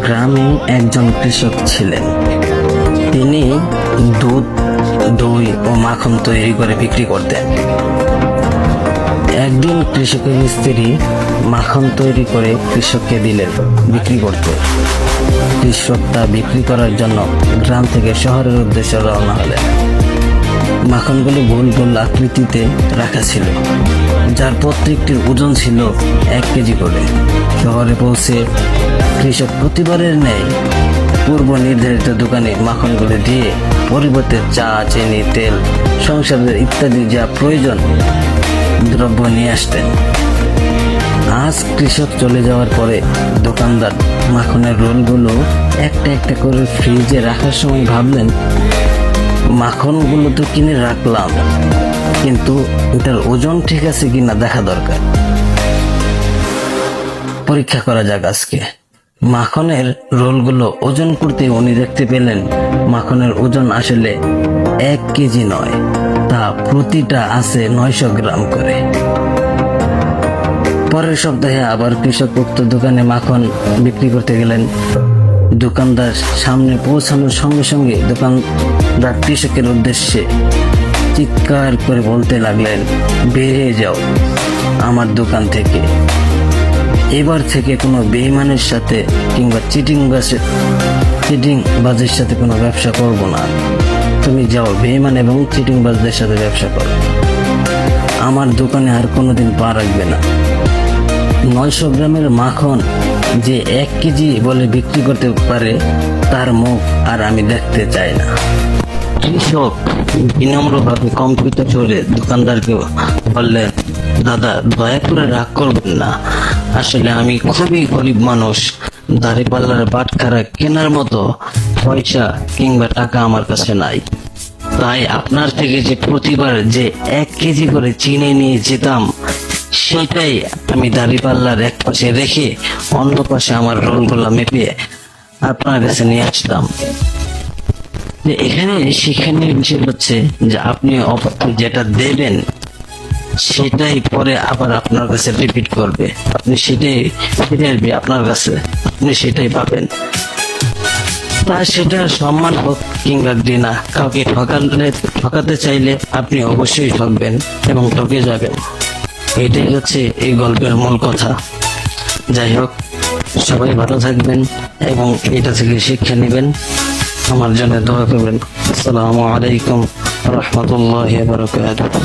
গ্রামে একজন কৃষক ছিলেন। তিনি দুধ, দই ও মাখন তৈরি করে বিক্রি করতেন। একদিন কৃষকের স্ত্রী মাখন তৈরি করে কৃষককে দিলেন, বিক্রি করতে। কৃষক তা বিক্রি করার জন্য গ্রাম থেকে শহরের উদ্দেশ্যে রওনা হলেন। মাখনগুলো গোল গোল আকৃতিতে রাখা ছিল। যার প্রত্যেকটির ওজন ছিল এক কেজি করে। শহরে পৌঁছে কৃষক প্রতিবারের ন্যায় পূর্ব নির্ধারিত দোকানে মাখনগুলো দিয়ে পরিবর্তে চা, চিনি, তেল, সংসারের ইত্যাদি যা প্রয়োজন দ্রব্য নিয়ে আসতেন। আজ কৃষক চলে যাওয়ার পরে দোকানদার মাখনের রোলগুলো একটা একটা করে ফ্রিজে রাখার সময় ভাবলেন, মাখনগুলো তো কিনে রাখলাম। কিন্তু এটার ওজন ঠিক আছে কিনা দেখা দরকার। পরীক্ষা করা যাক আজকে। মাখনের রোলগুলো ওজন করতে উনি দেখতে পেলেন, মাখনের ওজন আসলে এক কেজি নয়, তা প্রতিটা আছে নয়শো গ্রাম করে। পরের সপ্তাহে আবার কৃষক উক্ত দোকানে মাখন বিক্রি করতে গেলেন। দোকানদার সামনে পৌঁছানোর সঙ্গে সঙ্গে দোকানদার কৃষকের উদ্দেশ্যে চিৎকার করে বলতে লাগলেন, বেরিয়ে যাও আমার দোকান থেকে। এবার থেকে কোনো বেইমানের সাথে কিংবা চিটিং বাসে চিটিং বাজের সাথে কোনো ব্যবসা করব না। তুমি যাও, বেইমান এবং চিটিং বাজদের সাথে ব্যবসা করো। আমার দোকানে আর কোনোদিন পা রাখবে না। নয়শো গ্রামের মাখন যে এক কেজি বলে বিক্রি করতে পারে, তার মুখ আর আমি দেখতে চাই না। কৃষক বিনম্রভাবে কম্পিউটার চলে দোকানদারকে বললেন, দাদা, দয়া করে রাগ করবেন না। আসলে আমি খুবই গরিব মানুষ। দাড়ি পাল্লার বাটখারা কেনার মতো পয়সা কিংবা টাকা আমার কাছে নাই। তাই আপনার থেকে যে প্রতিবার যে এক কেজি করে চিনি নিয়ে যেতাম, সেটাই আমি দাড়িপাল্লার এক পাশে রেখে অন্য পাশে আমার রোলগুলো মেপে আপনার কাছে নিয়ে আসতাম। যে এখানে শিক্ষণীয় বিষয় হচ্ছে যে আপনি অপরকে যেটা দেবেন, সেটাই পরে আবার আপনার কাছে রিপিট করবে। আপনি সেটাই ফিরে আসবে আপনার কাছে। আপনি সেটাই পাবেন। তা সেটা সম্মান হোক কিংবা ঘৃণা, কাউকে ঠকালে ঠকাতে চাইলে আপনি অবশ্যই ঠকবেন এবং ঠকে যাবেন। এটাই হচ্ছে এই গল্পের মূল কথা। যাই হোক, সবাই ভালো থাকবেন এবং এটা থেকে শিক্ষা নেবেন। আমার জন্য দোয়া করবেন আসসালামু আলাইকুম রহমতুল্লাহ বারকাতুহ